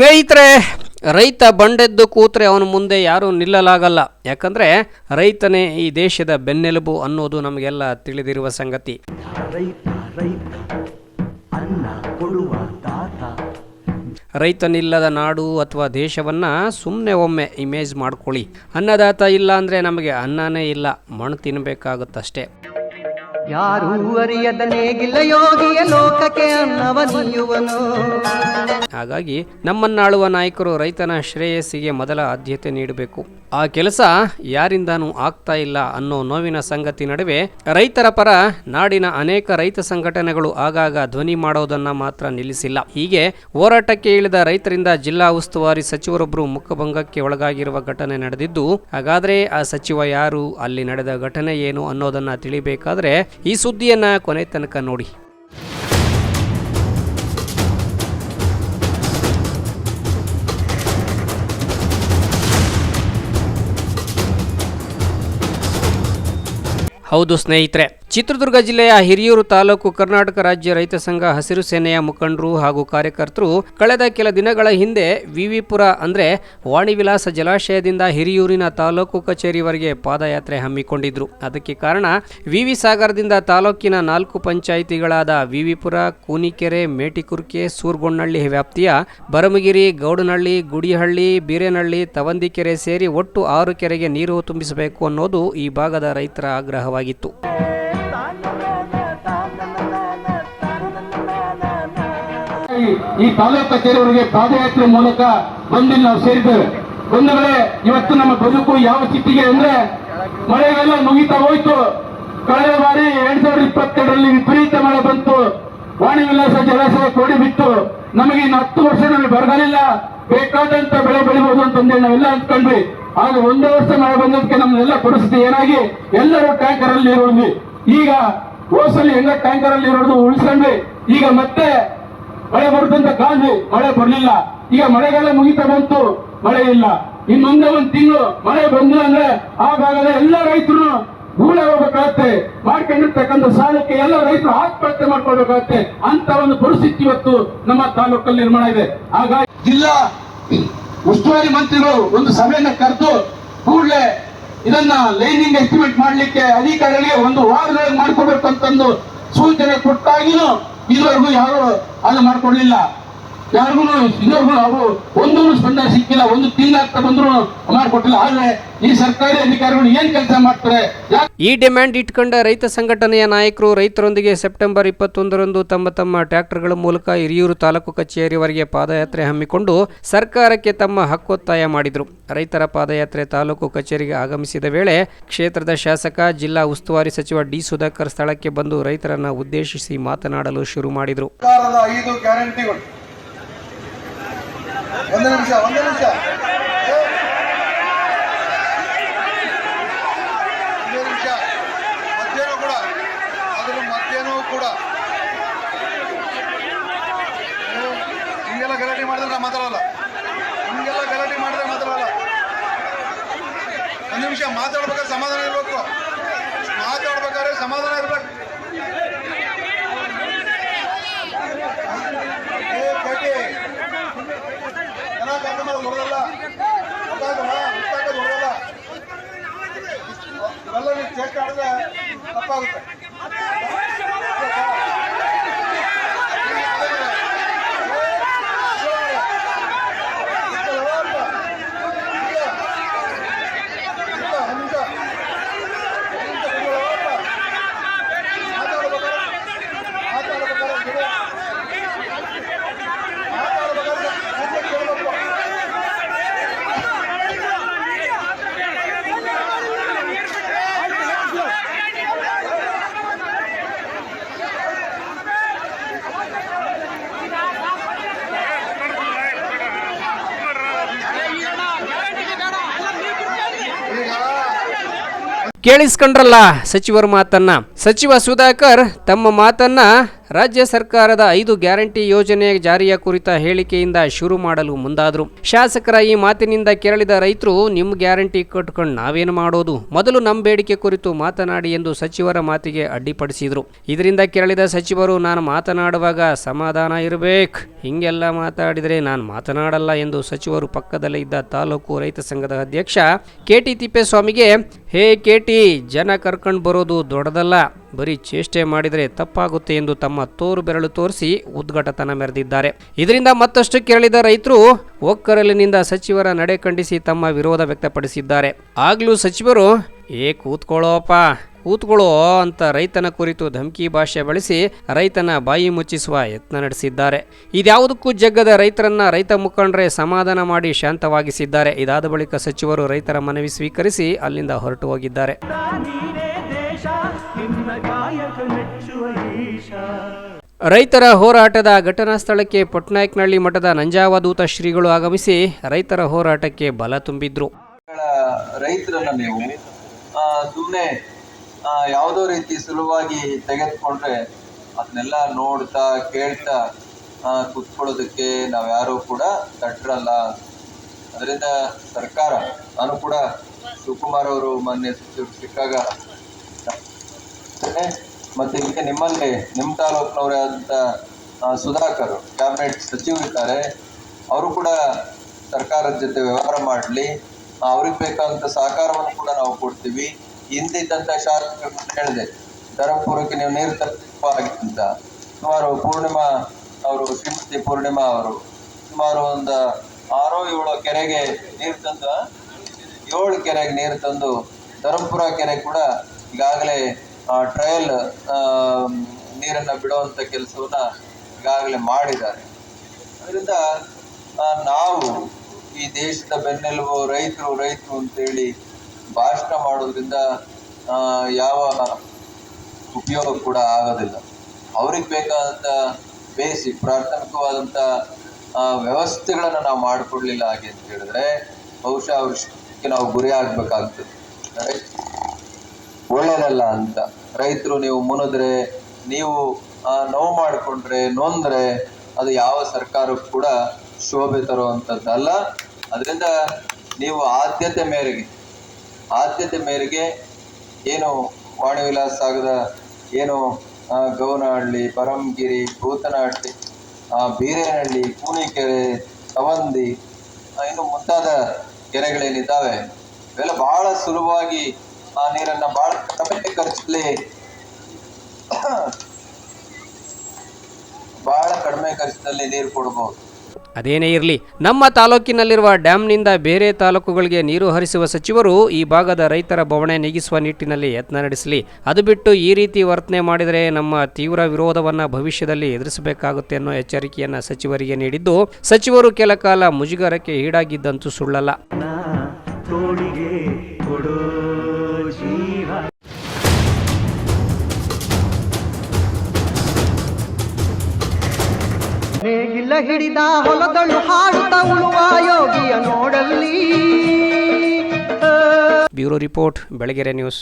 ಸ್ನೇಹಿತರೆ ರೈತ ಬಂಡೆದ್ದು ಕೂತ್ರೆ ಅವನ ಮುಂದೆ ಯಾರೂ ನಿಲ್ಲಲಾಗಲ್ಲ. ಯಾಕಂದರೆ ರೈತನೇ ಈ ದೇಶದ ಬೆನ್ನೆಲುಬು ಅನ್ನೋದು ನಮಗೆಲ್ಲ ತಿಳಿದಿರುವ ಸಂಗತಿ. ರೈತ ರೈತ ಅನ್ನ ಕೊಡುವ ದಾತ. ರೈತನಿಲ್ಲದ ನಾಡು ಅಥವಾ ದೇಶವನ್ನು ಸುಮ್ಮನೆ ಒಮ್ಮೆ ಇಮೇಜ್ ಮಾಡ್ಕೊಳ್ಳಿ. ಅನ್ನದಾತ ಇಲ್ಲ ಅಂದರೆ ನಮಗೆ ಅನ್ನನೇ ಇಲ್ಲ. ಮಣ್ಣು ತಿನ್ನಬೇಕಾಗುತ್ತಷ್ಟೇ ಯಾರು ಅರಿಯದ ನೇಗಿಲ್ಲ ಯೋಗಿಯ ಲೋಕಕ್ಕೆ ಅನ್ನವ ನೀಯುವನು ಹಾಗಾಗಿ ನಮ್ಮನ್ನಾಳುವ ನಾಯಕರು ರೈತನ ಶ್ರೇಯಸ್ಸಿಗೆ ಮೊದಲ ಆದ್ಯತೆ ನೀಡಬೇಕು. ಆ ಕೆಲಸ ಯಾರಿಂದಾನೂ ಆಗ್ತಾ ಇಲ್ಲ ಅನ್ನೋ ನೋವಿನ ಸಂಗತಿ ನಡುವೆ ರೈತರ ಪರ ನಾಡಿನ ಅನೇಕ ರೈತ ಸಂಘಟನೆಗಳು ಆಗಾಗ ಧ್ವನಿ ಮಾಡೋದನ್ನ ಮಾತ್ರ ನಿಲ್ಲಿಸಿಲ್ಲ. ಹೀಗೆ ಹೋರಾಟಕ್ಕೆ ಇಳಿದ ರೈತರಿಂದ ಜಿಲ್ಲಾ ಉಸ್ತುವಾರಿ ಸಚಿವರೊಬ್ಬರು ಮುಖಭಂಗಕ್ಕೆ ಒಳಗಾಗಿರುವ ಘಟನೆ ನಡೆದಿದ್ದು, ಹಾಗಾದ್ರೆ ಆ ಸಚಿವ ಯಾರು, ಅಲ್ಲಿ ನಡೆದ ಘಟನೆ ಏನು ಅನ್ನೋದನ್ನ ತಿಳಿಬೇಕಾದ್ರೆ ಈ ಸುದ್ದಿಯನ್ನು ಕೊನೆ ತನಕ ನೋಡಿ. ಹೌದು ಸ್ನೇಹಿತರೆ ಚಿತ್ರದುರ್ಗ ಜಿಲ್ಲೆಯ ಹಿರಿಯೂರು ತಾಲೂಕು ಕರ್ನಾಟಕ ರಾಜ್ಯ ರೈತ ಸಂಘ ಹಸಿರು ಸೇನೆಯ ಮುಖಂಡರು ಹಾಗೂ ಕಾರ್ಯಕರ್ತರು ಕಳೆದ ಕೆಲ ದಿನಗಳ ಹಿಂದೆ ವಿವಿಪುರ ಅಂದರೆ ವಾಣಿವಿಲಾಸ ಜಲಾಶಯದಿಂದ ಹಿರಿಯೂರಿನ ತಾಲೂಕು ಕಚೇರಿವರೆಗೆ ಪಾದಯಾತ್ರೆ ಹಮ್ಮಿಕೊಂಡಿದ್ರು. ಅದಕ್ಕೆ ಕಾರಣ ವಿವಿ ಸಾಗರದಿಂದ ತಾಲೂಕಿನ ನಾಲ್ಕು ಪಂಚಾಯಿತಿಗಳಾದ ವಿವಿಪುರ, ಕೂನಿಕೆರೆ, ಮೇಟಿಕುರ್ಕೆ ಸೂರ್ಗೊಂಡಳ್ಳಿ ವ್ಯಾಪ್ತಿಯ ಬರಮಗಿರಿ ಗೌಡನಹಳ್ಳಿ ಗುಡಿಹಳ್ಳಿ ಬೀರೇನಹಳ್ಳಿ ತವಂದಿಕೆರೆ ಸೇರಿ ಒಟ್ಟು ಆರು ಕೆರೆಗೆ ನೀರು ತುಂಬಿಸಬೇಕು ಅನ್ನೋದು ಈ ಭಾಗದ ರೈತರ ಆಗ್ರಹವಾಗಿತ್ತು. ಈ- ತಾಲೂಕು ಕಚೇರಿಯವರಿಗೆ ಪಾದಯಾತ್ರೆ ಮೂಲಕ ಬಂದು ನಾವು ಸೇರಿದ್ದೇವೆ. ಬಂಧುಗಳೇ ಇವತ್ತು ನಮ್ಮ ಬದುಕು ಯಾವ ಸ್ಥಿತಿಗೆ ಅಂದ್ರೆ ಮಳೆಗೆಲ್ಲ ಮುಗಿತಾ ಹೋಯ್ತು. ಕಳೆದ ಬಾರಿ ಎರಡ್ ಸಾವಿರದ ಇಪ್ಪತ್ತೆರಡರಲ್ಲಿ ವಿಪರೀತ ಮಳೆ ಬಂತು. ವಾಣಿ ವಿಲಾಸ ಜಲಾಶಯ ಕೋಡಿ ಬಿತ್ತು. ನಮಗೆ ಇನ್ನು ಹತ್ತು ವರ್ಷ ನಮಗೆ ಬರಗಾಲಿಲ್ಲ. ಬೇಕಾದಂತ ಬೆಳೆ ಬೆಳಿಬಹುದು ಅಂತಂದೇಳಿ ನಾವೆಲ್ಲ ಅಂದ್ಕೊಂಡ್ವಿ. ಆಗ ಒಂದೇ ವರ್ಷ ಮಳೆ ಬಂದದಕ್ಕೆ ನಮ್ಮೆಲ್ಲ ಪರಿಸ್ಥಿತಿ ಏನಾಗಿ ಎಲ್ಲರೂ ಟ್ಯಾಂಕರ್ ಅಲ್ಲಿ ಈಗ ಓಸಲ್ಲಿ ಹೆಂಗ ಟ್ಯಾಂಕರ್ ಅಲ್ಲಿ ಇರೋದು ಉಳಿಸ್ಕೊಂಡ್ವಿ. ಈಗ ಮತ್ತೆ ಮಳೆ ಬರುತ್ತಂತ ಕಾದ್ವಿ ಮಳೆ ಬರಲಿಲ್ಲ. ಈಗ ಮಳೆಗಾಲ ಮುಗಿತಾ ಬಂತು, ಮಳೆ ಇಲ್ಲ. ಇನ್ನೊಂದೇ ಒಂದ್ ತಿಂಗಳು ಮಳೆ ಬಂದು ಅಂದ್ರೆ ಆ ಭಾಗದ ಎಲ್ಲ ರೈತರು ಗೂಳೆ ಹೋಗ್ಬೇಕಾಗತ್ತೆ. ಮಾಡ್ಕೊಂಡಿರ್ತಕ್ಕಂಥ ಸಾಲಕ್ಕೆ ಎಲ್ಲ ರೈತರು ಆತ್ಮಹತ್ಯೆ ಮಾಡ್ಕೊಳ್ಬೇಕಾಗತ್ತೆ ಅಂತ ಒಂದು ಪರಿಸ್ಥಿತಿ ಇವತ್ತು ನಮ್ಮ ತಾಲೂಕಲ್ಲಿ ನಿರ್ಮಾಣ ಇದೆ. ಹಾಗಾಗಿ ಜಿಲ್ಲಾ ಉಸ್ತುವಾರಿ ಮಂತ್ರಿಗಳು ಒಂದು ಸಭೆಯನ್ನ ಕರೆದು ಕೂಡಲೇ ಇದನ್ನ ಲೈನಿಂಗ್ ಎಸ್ಟಿಮೇಟ್ ಮಾಡ್ಲಿಕ್ಕೆ ಅಧಿಕಾರಿಗಳಿಗೆ ಒಂದು ವಾರದೊಳಗೆ ಮಾಡ್ಕೋಬೇಕು ಅಂತಂದು ಸೂಚನೆ ಕೊಟ್ಟಾಗಿನೂ ಇದುವರೆಗೂ ಯಾರು ಅದು ಮಾಡ್ಕೊಡ್ಲಿಲ್ಲ ಯಾರಿಗೂ ಇದುವರೆಗೂ ಅವರು ಒಂದೂರು ಸ್ಪಂದನೆ ಸಿಕ್ಕಿಲ್ಲ ಒಂದು ತಿಂಗಳಾಗ್ತಾ ಬಂದ್ರು ಮಾಡ್ಕೊಟ್ಟಿಲ್ಲ ಆದ್ರೆ ಈ ಸರ್ಕಾರಿ ಅಧಿಕಾರಿಗಳು ಏನ್ ಕೆಲಸ ಮಾಡ್ತಾರೆ? ಈ ಡಿಮ್ಯಾಂಡ್ ಇಟ್ಕೊಂಡ ರೈತ ಸಂಘಟನೆಯ ನಾಯಕರು ರೈತರೊಂದಿಗೆ ಸೆಪ್ಟೆಂಬರ್ ಇಪ್ಪತ್ತೊಂದರಂದು ತಮ್ಮ ತಮ್ಮ ಟ್ರ್ಯಾಕ್ಟರ್ಗಳ ಮೂಲಕ ಹಿರಿಯೂರು ತಾಲೂಕು ಕಚೇರಿವರೆಗೆ ಪಾದಯಾತ್ರೆ ಹಮ್ಮಿಕೊಂಡು ಸರ್ಕಾರಕ್ಕೆ ತಮ್ಮ ಹಕ್ಕೊತ್ತಾಯ ಮಾಡಿದರು. ರೈತರ ಪಾದಯಾತ್ರೆ ತಾಲೂಕು ಕಚೇರಿಗೆ ಆಗಮಿಸಿದ ವೇಳೆ ಕ್ಷೇತ್ರದ ಶಾಸಕ ಜಿಲ್ಲಾ ಉಸ್ತುವಾರಿ ಸಚಿವ ಡಿ ಸುಧಾಕರ್ ಸ್ಥಳಕ್ಕೆ ಬಂದು ರೈತರನ್ನ ಉದ್ದೇಶಿಸಿ ಮಾತನಾಡಲು ಶುರು ಮಾಡಿದರು. ಸರ್ಕಾರದ ಐದು ಗ್ಯಾರಂಟಿಗಳು. ಒಂದು ನಿಮಿಷ ಒಂದು ನಿಮಿಷ. ಒಂದು ನಿಮಿಷ. ಮಧ್ಯಾಹ್ನ ಕೂಡ ಅದರ ಮಧ್ಯಾಹ್ನವೂ ಕೂಡ. ಹೀಗೆಲ್ಲ ಗಲಾಟೆ ಮಾಡಿದ್ರೆ ನಾ ಮಾತಾಡಲ್ಲ. ಹಿಂಗೆಲ್ಲ ಗಲಾಟೆ ಮಾಡಿದ್ರೆ ಮಾತಾಡಲ್ಲ. ಒಂದು ನಿಮಿಷ, ಮಾತಾಡ್ಬೇಕಾದ್ರೆ ಸಮಾಧಾನ ಇರಬೇಕು. ಮಾತಾಡ್ಬೇಕಾದ್ರೆ ಸಮಾಧಾನ ಇರ್ಬೇಕು. ಚೆನ್ನಾಗಿ ಕೆಲಸ ಮಾಡೋದು ಹೊಡೆದಲ್ಲ ಚೆಕ್ ಮಾಡಿದ್ರೆ ತಪ್ಪಾಗುತ್ತೆ. ಕೇಳಿಸ್ಕೊಂಡ್ರಲ್ಲ ಸಚಿವರ ಮಾತನ್ನ. ಸಚಿವ ಸುಧಾಕರ್ ತಮ್ಮ ಮಾತನ್ನ ರಾಜ್ಯ ಸರ್ಕಾರದ ಐದು ಗ್ಯಾರಂಟಿ ಯೋಜನೆ ಜಾರಿಯ ಕುರಿತ ಹೇಳಿಕೆಯಿಂದ ಶುರು ಮಾಡಲು ಮುಂದಾದರು. ಶಾಸಕರ ಈ ಮಾತಿನಿಂದ ಕೆರಳಿದ ರೈತರು ನಿಮ್ಮ ಗ್ಯಾರಂಟಿ ಕಟ್ಕೊಂಡು ನಾವೇನು ಮಾಡೋದು? ಮೊದಲು ನಮ್ಮ ಬೇಡಿಕೆ ಕುರಿತು ಮಾತನಾಡಿ ಎಂದು ಸಚಿವರ ಮಾತಿಗೆ ಅಡ್ಡಿಪಡಿಸಿದ್ರು. ಇದರಿಂದ ಕೆರಳಿದ ಸಚಿವರು, ನಾನು ಮಾತನಾಡುವಾಗ ಸಮಾಧಾನ ಇರಬೇಕು. ಹಿಂಗೆಲ್ಲ ಮಾತಾಡಿದರೆ ನಾನು ಮಾತನಾಡಲ್ಲ ಎಂದು ಸಚಿವರು ಪಕ್ಕದಲ್ಲೇ ಇದ್ದ ತಾಲೂಕು ರೈತ ಸಂಘದ ಅಧ್ಯಕ್ಷ ಕೆಟಿ ತಿಪ್ಪೇಸ್ವಾಮಿಗೆ, ಹೇ ಕೆಟಿ ಜನ ಕರ್ಕೊಂಡು ಬರೋದು ದೊಡ್ಡದಲ್ಲ. ಬರೀ ಚೇಷ್ಟೆ ಮಾಡಿದರೆ ತಪ್ಪಾಗುತ್ತೆ ಎಂದು ತಮ್ಮ ತೋರು ಬೆರಳು ತೋರಿಸಿ ಉದ್ಘಾಟತನ ಮೆರೆದಿದ್ದಾರೆ. ಇದರಿಂದ ಮತ್ತಷ್ಟು ಕೆರಳಿದ ರೈತರು ಒಕ್ಕರಲಿನಿಂದ ಸಚಿವರ ನಡೆ ಖಂಡಿಸಿ ತಮ್ಮ ವಿರೋಧ ವ್ಯಕ್ತಪಡಿಸಿದ್ದಾರೆ. ಆಗ್ಲೂ ಸಚಿವರು, ಏ ಕೂತ್ಕೊಳ್ಳೋಪ ಕೂತ್ಕೊಳ್ಳೋ ಅಂತ ರೈತನ ಕುರಿತು ಧಮಕಿ ಭಾಷೆ ಬಳಸಿ ರೈತನ ಬಾಯಿ ಮುಚ್ಚಿಸುವ ಯತ್ನ ನಡೆಸಿದ್ದಾರೆ. ಇದ್ಯಾವುದಕ್ಕೂ ಜಗ್ಗದ ರೈತರನ್ನ ರೈತ ಮುಖಂಡರೇ ಸಮಾಧಾನ ಮಾಡಿ ಶಾಂತವಾಗಿಸಿದ್ದಾರೆ. ಇದಾದ ಬಳಿಕ ಸಚಿವರು ರೈತರ ಮನವಿ ಸ್ವೀಕರಿಸಿ ಅಲ್ಲಿಂದ ಹೊರಟು ಹೋಗಿದ್ದಾರೆ. ರೈತರ ಹೋರಾಟದ ಘಟನಾ ಸ್ಥಳಕ್ಕೆ ಪಟ್ನಾಯಕ್ನಹಳ್ಳಿ ಮಠದ ನಂಜಾವಧೂತ ಶ್ರೀಗಳು ಆಗಮಿಸಿ ರೈತರ ಹೋರಾಟಕ್ಕೆ ಬಲ ತುಂಬಿದ್ರು. ರೈತರನ್ನು ನೀವು ಸುಮ್ಮನೆ ಯಾವುದೋ ರೀತಿ ಸುಲಭವಾಗಿ ತೆಗೆದುಕೊಂಡ್ರೆ ಅದನ್ನೆಲ್ಲ ನೋಡ್ತಾ ಕೇಳ್ತಾ ಕುತ್ಕೊಳ್ಳೋದಕ್ಕೆ ಕುತ್ಕೊಳ್ಳೋದಕ್ಕೆ ನಾವ್ಯಾರೂ ಕೂಡ ತಟ್ಟರಲ್ಲ ಅದರಿಂದ ಸರ್ಕಾರ ನಾನು ಕೂಡ ಶಿವಕುಮಾರ್ ಅವರು ಮಾನ್ಯ ಸಚಿವರು ಸಿಕ್ಕಾಗ ಮತ್ತೆ ಈಗ ನಿಮ್ಮಲ್ಲಿ ನಿಮ್ಮ ತಾಲೂಕಿನವರೇ ಆದಂಥ ಸುಧಾಕರ್ ಕ್ಯಾಬಿನೆಟ್ ಸಚಿವರಿದ್ದಾರೆ ಅವರು ಕೂಡ ಸರ್ಕಾರದ ಜೊತೆ ವ್ಯವಹಾರ ಮಾಡಲಿ. ಅವ್ರಿಗೆ ಬೇಕಾದಂಥ ಸಹಕಾರವನ್ನು ಕೂಡ ನಾವು ಕೊಡ್ತೀವಿ. ಹಿಂದಿದ್ದಂಥ ಶಾಸಕರು ಹೇಳಿದೆ, ಧರ್ಮಪುರಕ್ಕೆ ನೀವು ನೀರು ತಲುಪ ಅಂತ ಸುಮಾರು ಪೂರ್ಣಿಮಾ ಅವರು, ಶ್ರೀಮತಿ ಪೂರ್ಣಿಮಾ ಅವರು, ಸುಮಾರು ಒಂದು ಆರೋ ಏಳು ಕೆರೆಗೆ ನೀರು ತಂದು? ಏಳು ಕೆರೆಗೆ ನೀರು ತಂದು, ಧರ್ಮಪುರ ಕೆರೆ ಕೂಡ ಈಗಾಗಲೇ ಟ್ರಯಲ್ ನೀರನ್ನು ಬಿಡುವಂಥ ಕೆಲಸವನ್ನ ಈಗಾಗಲೇ ಮಾಡಿದ್ದಾರೆ. ಅದರಿಂದ ನಾವು ಈ ದೇಶದ ಬೆನ್ನೆಲುಬು ರೈತರು ರೈತರು ಅಂತೇಳಿ ಭಾಷಣ ಮಾಡೋದ್ರಿಂದ ಯಾವ ಉಪಯೋಗ ಕೂಡ ಆಗೋದಿಲ್ಲ. ಅವ್ರಿಗೆ ಬೇಕಾದಂಥ ಬೇಸಿಕ್ ಪ್ರಾಥಮಿಕವಾದಂಥ ಆ, ವ್ಯವಸ್ಥೆಗಳನ್ನು ನಾವು ಮಾಡಿಕೊಡ್ಲಿಲ್ಲ ಹಾಗೆ ಅಂತ ಹೇಳಿದ್ರೆ ಬಹುಶಃ ಅವ್ರಿಗೆ ನಾವು ಗುರಿ ಆಗ್ಬೇಕಾಗ್ತದೆ. ಒಳ್ಳೇದಲ್ಲ ಅಂತ. ರೈತರು ನೀವು ಮುನಿದ್ರೆ, ನೀವು ನೋವು ಮಾಡಿಕೊಂಡ್ರೆ, ನೊಂದ್ರೆ, ಅದು ಯಾವ ಸರ್ಕಾರಕ್ಕೂ ಕೂಡ ಶೋಭೆ ತರುವಂಥದ್ದಲ್ಲ. ಅದರಿಂದ ನೀವು ಆದ್ಯತೆ ಮೇರೆಗೆ ಆದ್ಯತೆ ಮೇರೆಗೆ ಏನು ವಾಣಿ ವಿಲಾಸ ಆಗದ ಏನು ಗೌನಹಳ್ಳಿ ಪರಮಗಿರಿ ಭೂತನಹಳ್ಳಿ ಬೀರೇನಹಳ್ಳಿ ಕೂಣಿಕೆರೆ ತವಂದಿ ಇನ್ನು ಮುಂತಾದ ಕೆರೆಗಳೇನಿದ್ದಾವೆ, ಇವೆಲ್ಲ ಬಹಳ ಸುಲಭವಾಗಿ ಆ ನೀರನ್ನ ಬಹಳ ಕಡಿಮೆ ಖರ್ಚಲ್ಲಿ ಬಹಳ ಕಡಿಮೆ ಖರ್ಚಿನಲ್ಲಿ ನೀರು ಕೊಡಬಹುದು ಅದೇನೇ ಇರಲಿ, ನಮ್ಮ ತಾಲೂಕಿನಲ್ಲಿರುವ ಡ್ಯಾಂನಿಂದ ಬೇರೆ ತಾಲೂಕುಗಳಿಗೆ ನೀರು ಹರಿಸುವ ಸಚಿವರು ಈ ಭಾಗದ ರೈತರ ಬವಣೆ ನೀಗಿಸುವ ನಿಟ್ಟಿನಲ್ಲಿ ಯತ್ನ ನಡೆಸಲಿ. ಅದು ಬಿಟ್ಟು ಈ ರೀತಿ ವರ್ತನೆ ಮಾಡಿದರೆ ನಮ್ಮ ತೀವ್ರ ವಿರೋಧವನ್ನು ಭವಿಷ್ಯದಲ್ಲಿ ಎದುರಿಸಬೇಕಾಗುತ್ತೆ ಅನ್ನೋ ಎಚ್ಚರಿಕೆಯನ್ನು ಸಚಿವರಿಗೆ ನೀಡಿದ್ದು, ಸಚಿವರು ಕೆಲ ಕಾಲ ಮುಜುಗರಕ್ಕೆ ಈಡಾಗಿದ್ದಂತೂ ಸುಳ್ಳಲ್ಲ. ಬಿಲ ಹಿಡಿದ ಹೊಲದಳು ಹಾಡುತ್ತ ಉಳುವ ಯೋಗಿಯ ನೋಡಲ್ಲಿ. Bureau report Belagere news.